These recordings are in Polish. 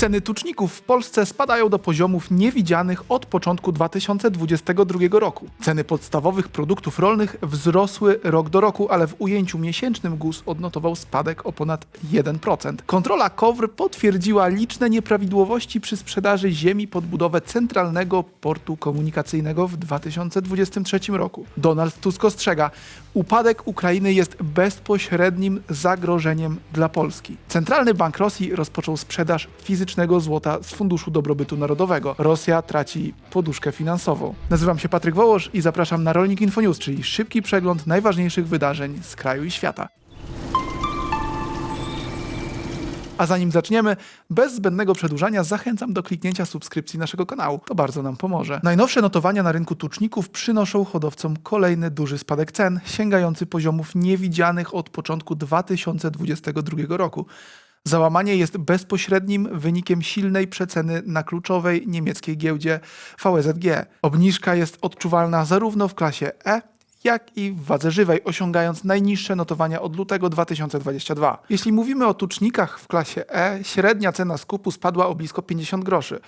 Ceny tuczników w Polsce spadają do poziomów niewidzianych od początku 2022 roku. Ceny podstawowych produktów rolnych wzrosły rok do roku, ale w ujęciu miesięcznym GUS odnotował spadek o ponad 1%. Kontrola KOWR potwierdziła liczne nieprawidłowości przy sprzedaży ziemi pod budowę centralnego portu komunikacyjnego w 2023 roku. Donald Tusk ostrzega, upadek Ukrainy jest bezpośrednim zagrożeniem dla Polski. Centralny Bank Rosji rozpoczął sprzedaż złota z Funduszu Dobrobytu Narodowego. Rosja traci poduszkę finansową. Nazywam się Patryk Wołosz i zapraszam na Rolnik Info News, czyli szybki przegląd najważniejszych wydarzeń z kraju i świata. A zanim zaczniemy, bez zbędnego przedłużania zachęcam do kliknięcia subskrypcji naszego kanału. To bardzo nam pomoże. Najnowsze notowania na rynku tuczników przynoszą hodowcom kolejny duży spadek cen, sięgający poziomów niewidzianych od początku 2022 roku. Załamanie jest bezpośrednim wynikiem silnej przeceny na kluczowej niemieckiej giełdzie VSG. Obniżka jest odczuwalna zarówno w klasie E, jak i w wadze żywej, osiągając najniższe notowania od lutego 2022. Jeśli mówimy o tucznikach w klasie E, średnia cena skupu spadła o blisko 50 groszy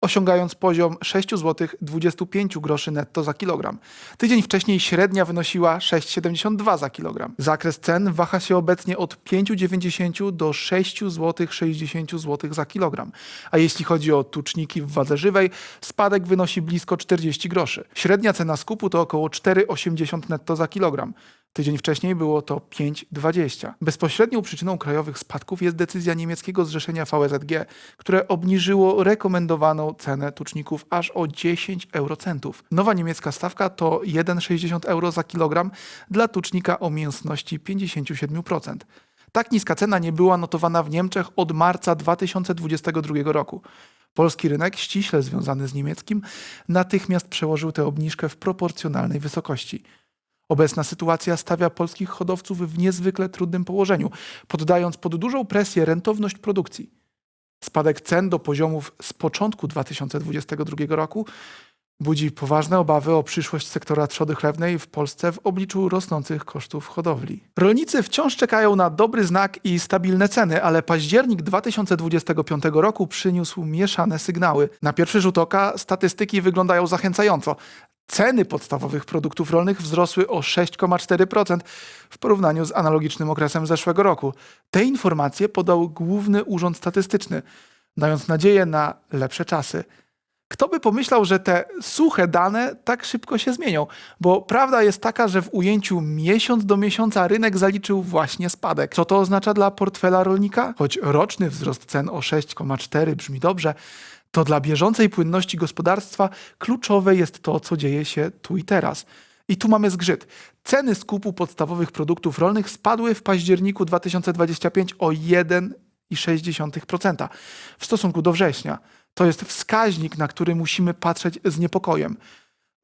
osiągając poziom 6 zł 25 groszy netto za kilogram. Tydzień wcześniej średnia wynosiła 6,72 za kilogram. Zakres cen waha się obecnie od 5,90 do 6 zł 60 zł za kilogram. A jeśli chodzi o tuczniki w wadze żywej, spadek wynosi blisko 40 groszy. Średnia cena skupu to około 4,80 netto za kilogram. Tydzień wcześniej było to 5,20. Bezpośrednią przyczyną krajowych spadków jest decyzja niemieckiego zrzeszenia VSG, które obniżyło rekomendowaną cenę tuczników aż o 10 eurocentów. Nowa niemiecka stawka to 1,60 euro za kilogram dla tucznika o mięsności 57%. Tak niska cena nie była notowana w Niemczech od marca 2022 roku. Polski rynek, ściśle związany z niemieckim, natychmiast przełożył tę obniżkę w proporcjonalnej wysokości. Obecna sytuacja stawia polskich hodowców w niezwykle trudnym położeniu, poddając pod dużą presję rentowność produkcji. Spadek cen do poziomów z początku 2022 roku budzi poważne obawy o przyszłość sektora trzody chlewnej w Polsce w obliczu rosnących kosztów hodowli. Rolnicy wciąż czekają na dobry znak i stabilne ceny, ale październik 2025 roku przyniósł mieszane sygnały. Na pierwszy rzut oka statystyki wyglądają zachęcająco. Ceny podstawowych produktów rolnych wzrosły o 6,4% w porównaniu z analogicznym okresem zeszłego roku. Te informacje podał Główny Urząd Statystyczny, dając nadzieję na lepsze czasy. Kto by pomyślał, że te suche dane tak szybko się zmienią? Bo prawda jest taka, że w ujęciu miesiąc do miesiąca rynek zaliczył właśnie spadek. Co to oznacza dla portfela rolnika? Choć roczny wzrost cen o 6,4 brzmi dobrze, to dla bieżącej płynności gospodarstwa kluczowe jest to, co dzieje się tu i teraz. I tu mamy zgrzyt. Ceny skupu podstawowych produktów rolnych spadły w październiku 2025 o 1,6% w stosunku do września. To jest wskaźnik, na który musimy patrzeć z niepokojem.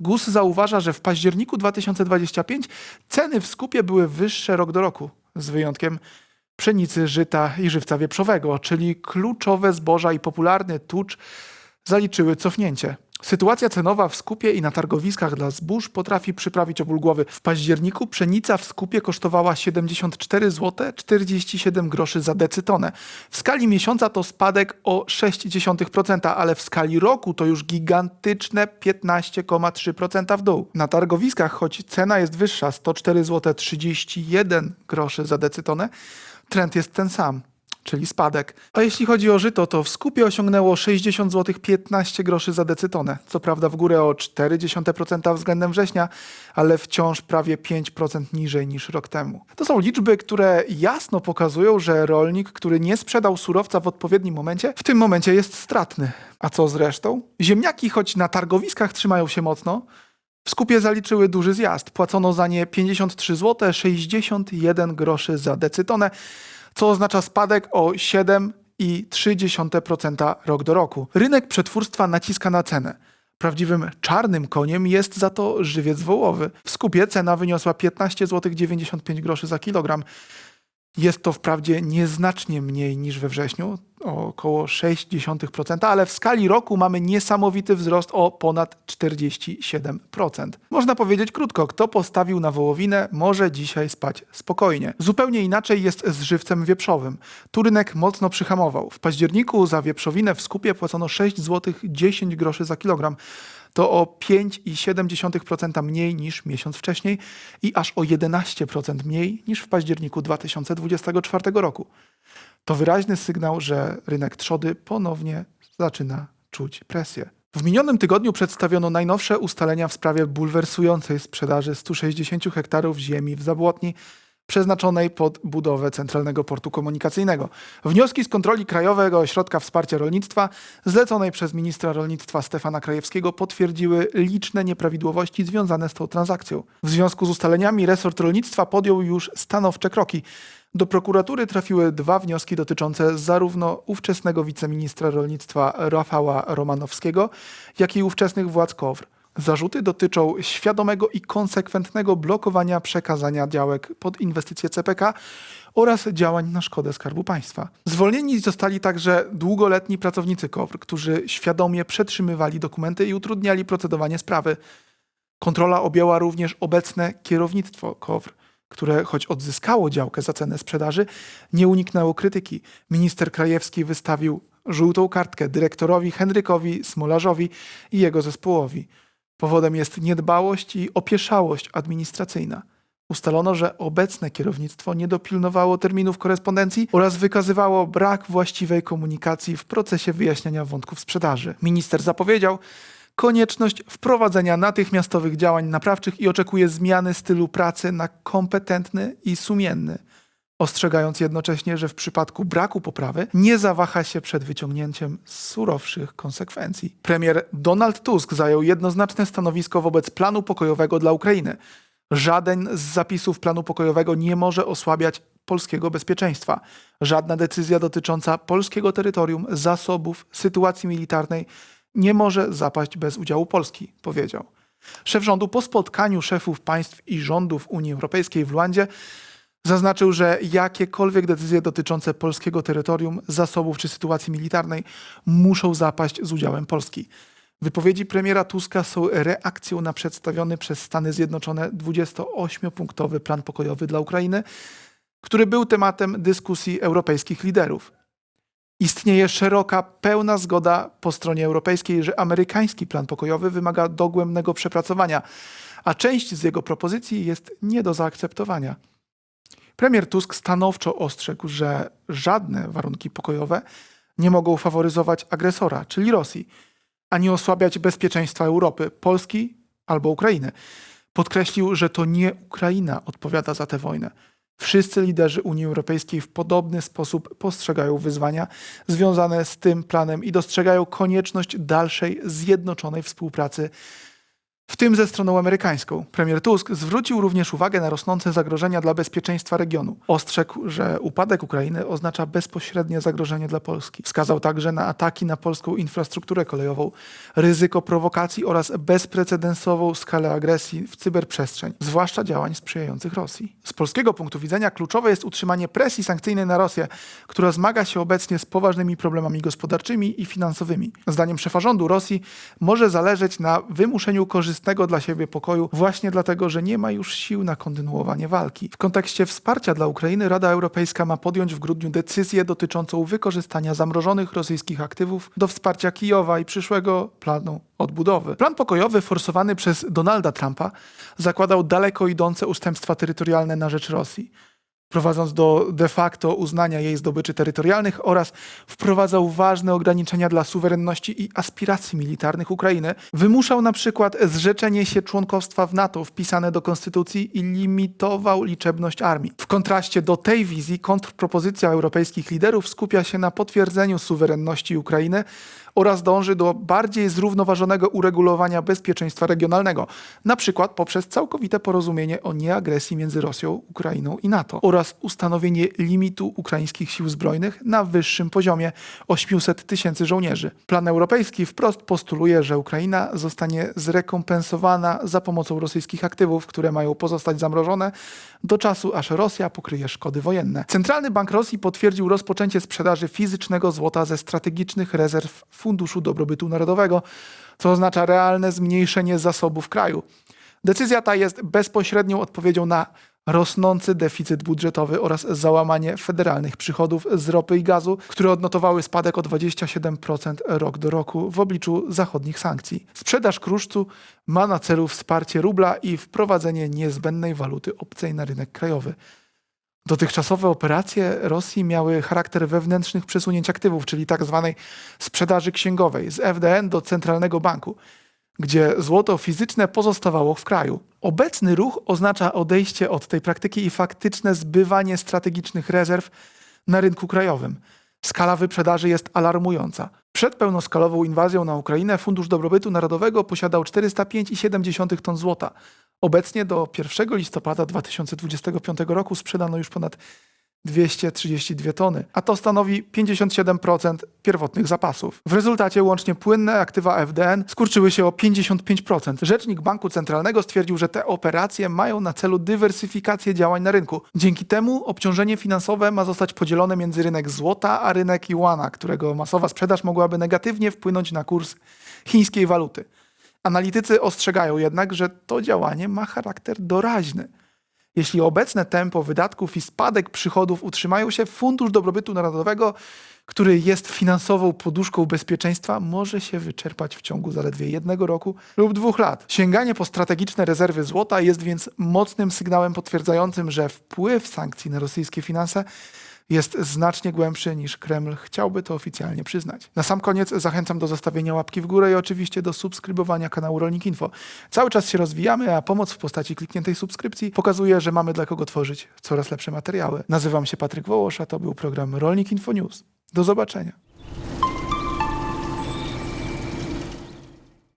GUS zauważa, że w październiku 2025 ceny w skupie były wyższe rok do roku, z wyjątkiem pszenicy, żyta i żywca wieprzowego, czyli kluczowe zboża i popularny tucz zaliczyły cofnięcie. Sytuacja cenowa w skupie i na targowiskach dla zbóż potrafi przyprawić oból głowy. W październiku pszenica w skupie kosztowała 74 zł 47 groszy za decytonę. W skali miesiąca to spadek o 0,6%, ale w skali roku to już gigantyczne 15,3% w dół. Na targowiskach, choć cena jest wyższa 104 zł 31 groszy za decytonę, trend jest ten sam czyli spadek. A jeśli chodzi o żyto, to w skupie osiągnęło 60 zł 15 groszy za decytonę. Co prawda w górę o 0,4% względem września, ale wciąż prawie 5% niżej niż rok temu. To są liczby, które jasno pokazują, że rolnik, który nie sprzedał surowca w odpowiednim momencie, w tym momencie jest stratny. A co z resztą? Ziemniaki, choć na targowiskach trzymają się mocno, w skupie zaliczyły duży zjazd. Płacono za nie 53 zł 61 groszy za decytonę co oznacza spadek o 7,3% rok do roku. Rynek przetwórstwa naciska na cenę. Prawdziwym czarnym koniem jest za to żywiec wołowy. W skupie cena wyniosła 15 zł 95 groszy za kilogram. Jest to wprawdzie nieznacznie mniej niż we wrześniu, około 0,6%, ale w skali roku mamy niesamowity wzrost o ponad 47%. Można powiedzieć krótko, kto postawił na wołowinę, może dzisiaj spać spokojnie. Zupełnie inaczej jest z żywcem wieprzowym. Tu rynek mocno przyhamował. W październiku za wieprzowinę w skupie płacono 6 zł 10 groszy za kilogram. To o 5,7% mniej niż miesiąc wcześniej i aż o 11% mniej niż w październiku 2024 roku. To wyraźny sygnał, że rynek trzody ponownie zaczyna czuć presję. W minionym tygodniu przedstawiono najnowsze ustalenia w sprawie bulwersującej sprzedaży 160 hektarów ziemi w Zabłotni, przeznaczonej pod budowę Centralnego Portu Komunikacyjnego. Wnioski z kontroli Krajowego Ośrodka Wsparcia Rolnictwa, zleconej przez ministra rolnictwa Stefana Krajewskiego, potwierdziły liczne nieprawidłowości związane z tą transakcją. W związku z ustaleniami resort rolnictwa podjął już stanowcze kroki. Do prokuratury trafiły dwa wnioski dotyczące zarówno ówczesnego wiceministra rolnictwa Rafała Romanowskiego, jak i ówczesnych władz KOWR. Zarzuty dotyczą świadomego i konsekwentnego blokowania przekazania działek pod inwestycje CPK oraz działań na szkodę Skarbu Państwa. Zwolnieni zostali także długoletni pracownicy KOWR, którzy świadomie przetrzymywali dokumenty i utrudniali procedowanie sprawy. Kontrola objęła również obecne kierownictwo KOWR, które choć odzyskało działkę za cenę sprzedaży, nie uniknęło krytyki. Minister Krajewski wystawił żółtą kartkę dyrektorowi Henrykowi Smolarzowi i jego zespołowi. Powodem jest niedbałość i opieszałość administracyjna. Ustalono, że obecne kierownictwo nie dopilnowało terminów korespondencji oraz wykazywało brak właściwej komunikacji w procesie wyjaśniania wątków sprzedaży. Minister zapowiedział konieczność wprowadzenia natychmiastowych działań naprawczych i oczekuje zmiany stylu pracy na kompetentny i sumienny ostrzegając jednocześnie, że w przypadku braku poprawy nie zawaha się przed wyciągnięciem surowszych konsekwencji. Premier Donald Tusk zajął jednoznaczne stanowisko wobec planu pokojowego dla Ukrainy. Żaden z zapisów planu pokojowego nie może osłabiać polskiego bezpieczeństwa. Żadna decyzja dotycząca polskiego terytorium, zasobów, sytuacji militarnej nie może zapaść bez udziału Polski, powiedział. Szef rządu po spotkaniu szefów państw i rządów Unii Europejskiej w Luandzie Zaznaczył, że jakiekolwiek decyzje dotyczące polskiego terytorium, zasobów czy sytuacji militarnej muszą zapaść z udziałem Polski. Wypowiedzi premiera Tuska są reakcją na przedstawiony przez Stany Zjednoczone 28-punktowy plan pokojowy dla Ukrainy, który był tematem dyskusji europejskich liderów. Istnieje szeroka, pełna zgoda po stronie europejskiej, że amerykański plan pokojowy wymaga dogłębnego przepracowania, a część z jego propozycji jest nie do zaakceptowania. Premier Tusk stanowczo ostrzegł, że żadne warunki pokojowe nie mogą faworyzować agresora, czyli Rosji, ani osłabiać bezpieczeństwa Europy, Polski albo Ukrainy. Podkreślił, że to nie Ukraina odpowiada za tę wojnę. Wszyscy liderzy Unii Europejskiej w podobny sposób postrzegają wyzwania związane z tym planem i dostrzegają konieczność dalszej zjednoczonej współpracy w tym ze stroną amerykańską. Premier Tusk zwrócił również uwagę na rosnące zagrożenia dla bezpieczeństwa regionu. Ostrzegł, że upadek Ukrainy oznacza bezpośrednie zagrożenie dla Polski. Wskazał także na ataki na polską infrastrukturę kolejową, ryzyko prowokacji oraz bezprecedensową skalę agresji w cyberprzestrzeń, zwłaszcza działań sprzyjających Rosji. Z polskiego punktu widzenia kluczowe jest utrzymanie presji sankcyjnej na Rosję, która zmaga się obecnie z poważnymi problemami gospodarczymi i finansowymi. Zdaniem szefa rządu Rosji może zależeć na wymuszeniu korzystania korzystnego dla siebie pokoju, właśnie dlatego, że nie ma już sił na kontynuowanie walki. W kontekście wsparcia dla Ukrainy Rada Europejska ma podjąć w grudniu decyzję dotyczącą wykorzystania zamrożonych rosyjskich aktywów do wsparcia Kijowa i przyszłego planu odbudowy. Plan pokojowy forsowany przez Donalda Trumpa zakładał daleko idące ustępstwa terytorialne na rzecz Rosji prowadząc do de facto uznania jej zdobyczy terytorialnych oraz wprowadzał ważne ograniczenia dla suwerenności i aspiracji militarnych Ukrainy. Wymuszał na przykład zrzeczenie się członkostwa w NATO wpisane do konstytucji i limitował liczebność armii. W kontraście do tej wizji kontrpropozycja europejskich liderów skupia się na potwierdzeniu suwerenności Ukrainy oraz dąży do bardziej zrównoważonego uregulowania bezpieczeństwa regionalnego, na przykład poprzez całkowite porozumienie o nieagresji między Rosją, Ukrainą i NATO oraz ustanowienie limitu ukraińskich sił zbrojnych na wyższym poziomie 800 tysięcy żołnierzy. Plan europejski wprost postuluje, że Ukraina zostanie zrekompensowana za pomocą rosyjskich aktywów, które mają pozostać zamrożone do czasu, aż Rosja pokryje szkody wojenne. Centralny Bank Rosji potwierdził rozpoczęcie sprzedaży fizycznego złota ze strategicznych rezerw Funduszu Dobrobytu Narodowego, co oznacza realne zmniejszenie zasobów kraju. Decyzja ta jest bezpośrednią odpowiedzią na rosnący deficyt budżetowy oraz załamanie federalnych przychodów z ropy i gazu, które odnotowały spadek o 27% rok do roku w obliczu zachodnich sankcji. Sprzedaż kruszcu ma na celu wsparcie rubla i wprowadzenie niezbędnej waluty obcej na rynek krajowy. Dotychczasowe operacje Rosji miały charakter wewnętrznych przesunięć aktywów, czyli tak zwanej sprzedaży księgowej z FDN do centralnego banku, gdzie złoto fizyczne pozostawało w kraju. Obecny ruch oznacza odejście od tej praktyki i faktyczne zbywanie strategicznych rezerw na rynku krajowym. Skala wyprzedaży jest alarmująca. Przed pełnoskalową inwazją na Ukrainę Fundusz Dobrobytu Narodowego posiadał 405,7 ton złota. Obecnie do 1 listopada 2025 roku sprzedano już ponad 232 tony, a to stanowi 57% pierwotnych zapasów. W rezultacie łącznie płynne aktywa FDN skurczyły się o 55%. Rzecznik Banku Centralnego stwierdził, że te operacje mają na celu dywersyfikację działań na rynku. Dzięki temu obciążenie finansowe ma zostać podzielone między rynek złota a rynek juana, którego masowa sprzedaż mogłaby negatywnie wpłynąć na kurs chińskiej waluty. Analitycy ostrzegają jednak, że to działanie ma charakter doraźny. Jeśli obecne tempo wydatków i spadek przychodów utrzymają się, Fundusz Dobrobytu Narodowego, który jest finansową poduszką bezpieczeństwa, może się wyczerpać w ciągu zaledwie jednego roku lub dwóch lat. Sięganie po strategiczne rezerwy złota jest więc mocnym sygnałem potwierdzającym, że wpływ sankcji na rosyjskie finanse jest znacznie głębszy niż Kreml chciałby to oficjalnie przyznać. Na sam koniec zachęcam do zostawienia łapki w górę i oczywiście do subskrybowania kanału Rolnik Info. Cały czas się rozwijamy, a pomoc w postaci klikniętej subskrypcji pokazuje, że mamy dla kogo tworzyć coraz lepsze materiały. Nazywam się Patryk Wołosz, a to był program Rolnik Info News. Do zobaczenia.